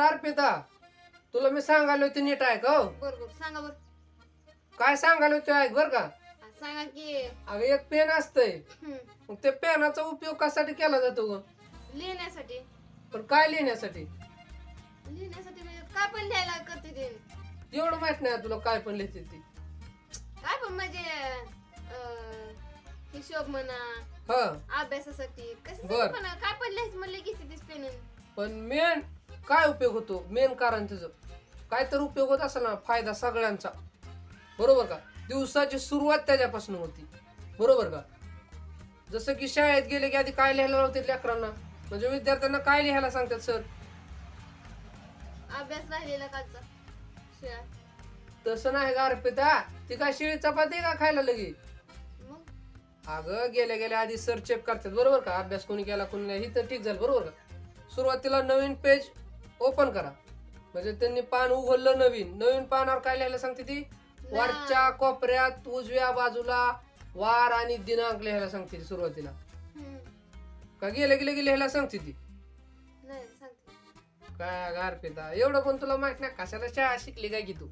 बर अर्पिता. तुला मी सांगायला होते नीट आहे का हो? बर बर सांगा बर. काय सांगायला होते ऐक बर का? सांगा की. अगं एक पेन असतंय. हम्म, मग त्या पेनाचा उपयोग कशासाठी केला जातो ग? लिहिण्यासाठी. पण काय लिहिण्यासाठी? लिहिण्यासाठी म्हणजे काय पण लिहायला करते ते. एवढं माहीत नाही तुला काय पण लिहिते ती. काय पण म्हणजे अं, हिशोब म्हणा हा. अभ्यासासाठी कसं बर. पण काय पण लिहायचं म्हणलं तीच पेन पण मेन काय उपयोग होतो? मेन कारण त्याचं काय तर उपयोग होत असेल ना फायदा सगळ्यांचा. बरोबर का? दिवसाची सुरुवात त्याच्यापासून होती. बरोबर का? जसं की शाळेत गेले की आधी काय लिहायला लावते लेकरांना? म्हणजे विद्यार्थ्यांना काय लिहायला सांगतात सर? अभ्यास राहिलेला कालचा शिळा. तसं नाही का अर्पिता? ती काय शिळी चपाती का खायला लगे? मग? अगं गेल्या गेल्या आधी सर चेक करतात. बरोबर का? अभ्यास कोणी केला कोणी नाही. ही तर ठीक झालं. बरोबर का? सुरुवातीला नवीन पेज ओपन करा. म्हणजे त्यांनी पान उघडलं नवीन. नवीन पानावर काय लिहायला सांगते ती? वरच्या कोपऱ्यात उजव्या बाजूला वार आणि दिनांक लिहायला सांगते ती सुरुवातीला. का गेले गेले गेले लिहायला सांगते ती? नाही सांगते. काय गार पिता. एवढं पण तुला माहीत नाही? कशाला शाळा शिकली काय की तू?